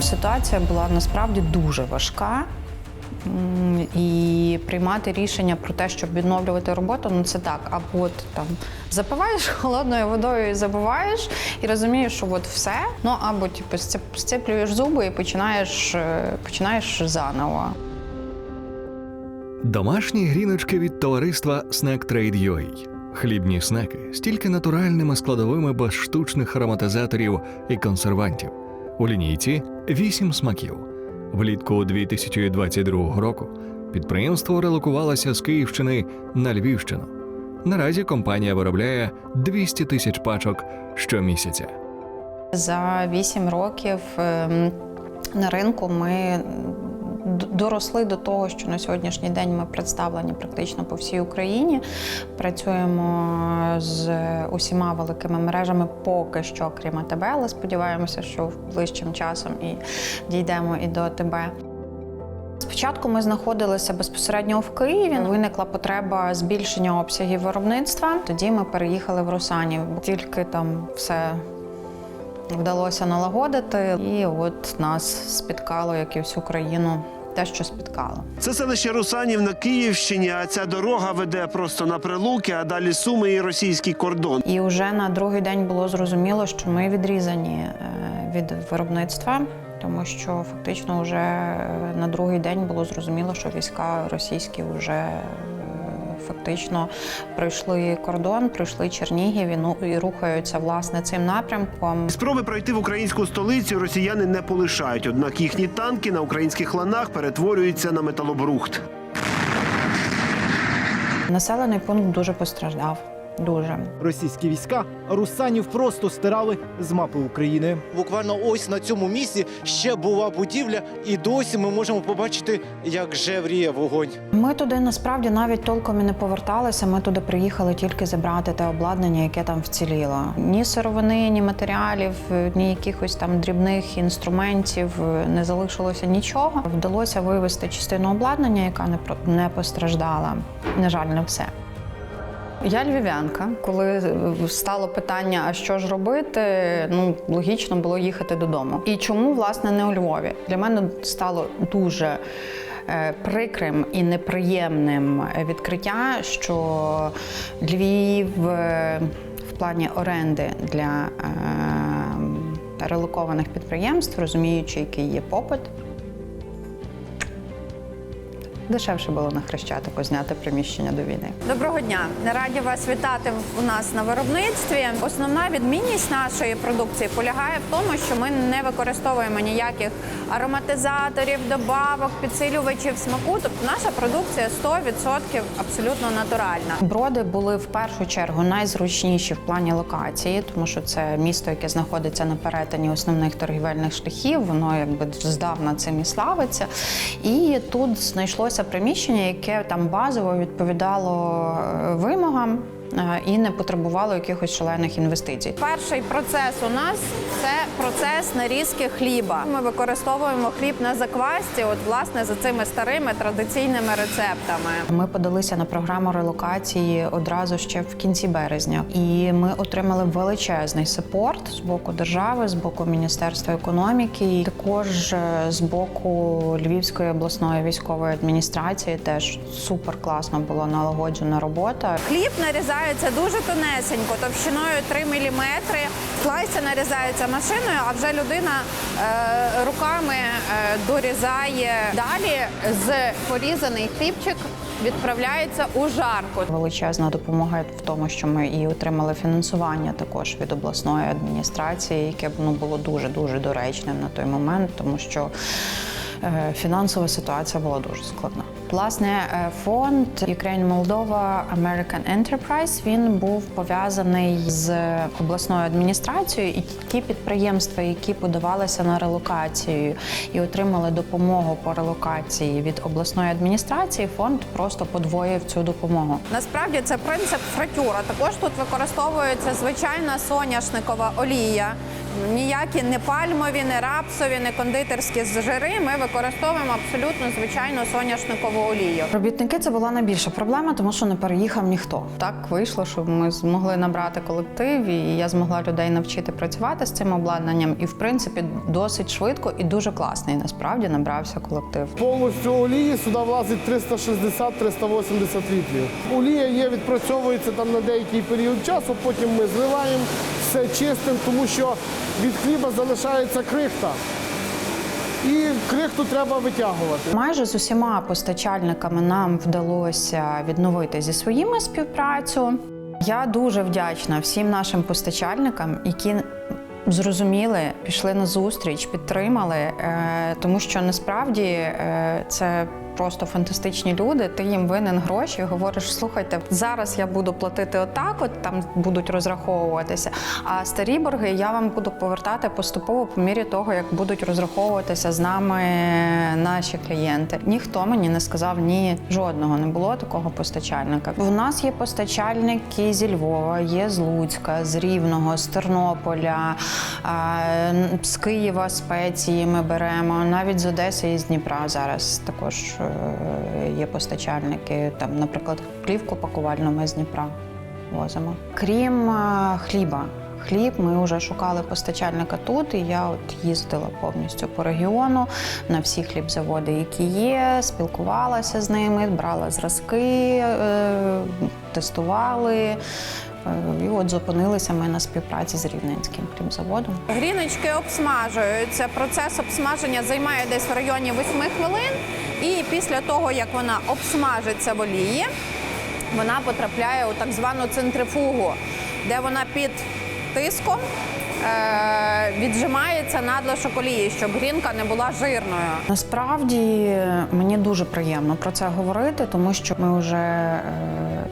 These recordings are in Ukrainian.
Ситуація була насправді дуже важка. І приймати рішення про те, щоб відновлювати роботу, ну це так. Або от там запиваєш холодною водою і забуваєш, і розумієш, що от все. Ну або типу сцеплюєш зуби і починаєш, е, починаєш заново. Домашні гріночки від товариства Snack Trade UA. Хлібні снеки з тільки натуральними складовими без штучних ароматизаторів і консервантів. У лінійці 8 смаків. Влітку 2022 року підприємство релокувалося з Київщини на Львівщину. Наразі компанія виробляє 200 тисяч пачок щомісяця. За вісім років ем, на ринку ми доросли до того, що на сьогоднішній день ми представлені практично по всій Україні. Працюємо з усіма великими мережами поки що, крім АТБ, але сподіваємося, що ближчим часом і дійдемо і до АТБ. Спочатку ми знаходилися безпосередньо в Києві. Виникла потреба збільшення обсягів виробництва. Тоді ми переїхали в Русанів. Тільки там все вдалося налагодити, і от нас спіткало, як і всю країну, те, що спіткало. Це селище Русанів на Київщині, а ця дорога веде просто на Прилуки, а далі Суми і російський кордон. І вже на другий день було зрозуміло, що ми відрізані е, від виробництва, тому що фактично вже е, на другий день було зрозуміло, що війська російські вже фактично пройшли кордон, пройшли Чернігів і, ну, і рухаються власне цим напрямком. Спроби пройти в українську столицю росіяни не полишають, однак їхні танки на українських ланах перетворюються на металобрухт. Населений пункт дуже постраждав. Дуже. Російські війська русанів просто стирали з мапи України. Буквально ось на цьому місці ще була будівля, і досі ми можемо побачити, як жевріє вогонь. Ми туди насправді навіть толком і не поверталися. Ми туди приїхали тільки забрати те обладнання, яке там вціліло. Ні сировини, ні матеріалів, ні якихось там дрібних інструментів не залишилося нічого. Вдалося вивезти частину обладнання, яка не постраждала. На жаль, не все. Я львів'янка. Коли стало питання, а що ж робити, ну логічно було їхати додому. І чому власне не у Львові? Для мене стало дуже е, прикрим і неприємним відкриття, що Львів е, в плані оренди для е, релокованих підприємств, розуміючи, який є попит. Дешевше було на Хрещатику зняти приміщення до війни. Доброго дня! Раді вас вітати у нас на виробництві. Основна відмінність нашої продукції полягає в тому, що ми не використовуємо ніяких ароматизаторів, добавок, підсилювачів смаку. Тобто наша продукція 100% абсолютно натуральна. Броди були в першу чергу найзручніші в плані локації, тому що це місто, яке знаходиться на перетині основних торгівельних шляхів. Воно якби здавна цим і славиться. І тут знайшлося приміщення, яке там базово відповідало е, вимогам. Е, І не потребувало якихось шалених інвестицій. Перший процес у нас це процес нарізки хліба. Ми використовуємо хліб на заквасті, от власне за цими старими традиційними рецептами. Ми подалися на програму релокації одразу ще в кінці березня, і ми отримали величезний сапорт з боку держави, з боку міністерства економіки, і також е, з боку Львівської обласної військової адміністрації. Теж супер класно була налагоджена робота. Хліб нарізається дуже тонесенько, товщиною 3 мм. Слайси нарізаються машиною, а вже людина е, руками е, дорізає. Далі з порізаний хлібчик відправляється у жарку. Величезна допомога в тому, що ми і отримали фінансування також від обласної адміністрації, яке ну було дуже дуже доречним на той момент, тому що. е, Фінансова ситуація була дуже складна. Власне, е, фонд Ukraine Moldova American Enterprise він був пов'язаний з обласною адміністрацією, і ті підприємства, які подавалися на релокацію і отримали допомогу по релокації від обласної адміністрації, фонд просто подвоїв цю допомогу. Насправді це принцип фритюра. Також тут використовується звичайна соняшникова олія. Ніякі не пальмові, не рапсові, не кондитерські жири. Ми використовуємо абсолютно звичайну соняшникову олію. Робітники це була найбільша проблема, тому що не переїхав ніхто. Так вийшло, що ми змогли набрати колектив, і я змогла людей навчити працювати з цим обладнанням. І в принципі досить швидко і дуже класний насправді набрався колектив. Повністю олії сюди влазить 360-380 літрів. Олія є, відпрацьовується там на деякий період часу, потім ми зливаємо, все чистимо, тому що від хліба залишається крихта. І крихту треба витягувати. Майже з усіма постачальниками нам вдалося відновити зі своїми співпрацю. Я дуже вдячна всім нашим постачальникам, які зрозуміли, пішли на зустріч, підтримали, е, тому що насправді е, це. Просто фантастичні люди. Ти їм винен гроші. Говориш, слухайте, зараз я буду платити отак, от там будуть розраховуватися. А старі борги я вам буду повертати поступово по мірі того, як будуть розраховуватися з нами наші клієнти. Ніхто мені не сказав ні, жодного не було такого постачальника. У нас є постачальники зі Львова, є з Луцька, з Рівного, з Тернополя, з Києва спеції ми беремо, навіть з Одеси і з Дніпра зараз також є постачальники. Там, наприклад, плівку пакувальну ми з Дніпра возимо. Крім е, хліба. Хліб ми вже шукали постачальника тут, і я от їздила повністю по регіону на всі хлібзаводи, які є, спілкувалася з ними, брала зразки, е, тестували. Е, І от зупинилися ми на співпраці з Рівненським хлібзаводом. Гріночки обсмажуються. Процес обсмаження займає десь в районі 8 хвилин. І після того, як вона обсмажиться в олії, вона потрапляє у так звану центрифугу, де вона під тиском віджимається надлишок олії, щоб грінка не була жирною. Насправді мені дуже приємно про це говорити, тому що ми вже е,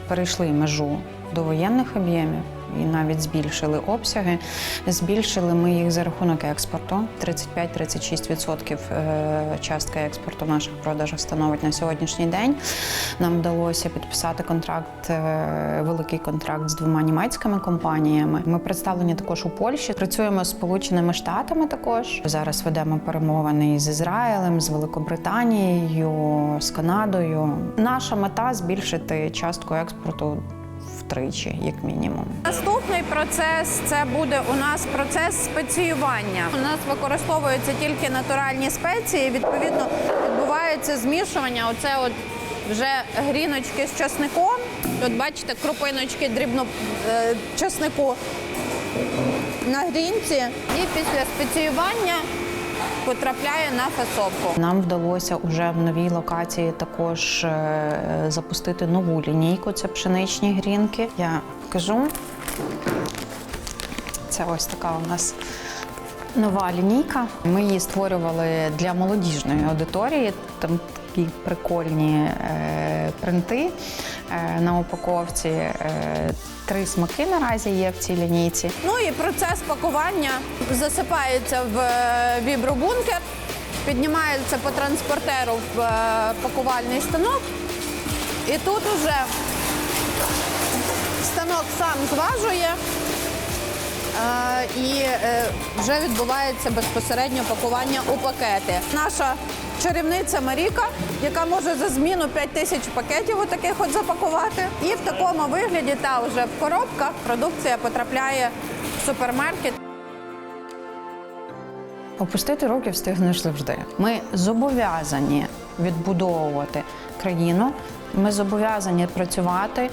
перейшли межу до воєнних об'ємів. І навіть збільшили обсяги. Збільшили ми їх за рахунок експорту. 35-36% е, частка експорту наших продажах становить на сьогоднішній день. Нам вдалося підписати контракт, е, великий контракт з двома німецькими компаніями. Ми представлені також у Польщі. Працюємо з Сполученими Штатами також. Зараз ведемо перемовини з Ізраїлем, з Великобританією, з Канадою. Наша мета збільшити частку експорту втричі, як мінімум. Наступний процес це буде у нас процес спеціювання. У нас використовуються тільки натуральні спеції. Відповідно, відбувається змішування. Оце от вже гріночки з часником. Тут бачите крупиночки дрібно е, часнику на грінці. І після спеціювання потрапляє на фасовку. Нам вдалося вже в новій локації також е, запустити нову лінійку. Це пшеничні грінки. Я кажу, це ось така у нас. Нова лінійка. Ми її створювали для молодіжної аудиторії. Там такі прикольні е, принти е, на упаковці. Е, три смаки наразі є в цій лінійці. Ну і процес пакування засипається в е, вібробункер, піднімається по транспортеру в е, пакувальний станок. І тут уже станок сам зважує. е, І вже відбувається безпосередньо пакування у пакети. Наша чарівниця Маріка, яка може за зміну 5 тисяч пакетів отаких от запакувати. І в такому вигляді та вже в коробках продукція потрапляє в супермаркет. Опустити руки встигнеш завжди. Ми зобов'язані відбудовувати країну. Ми зобов'язані працювати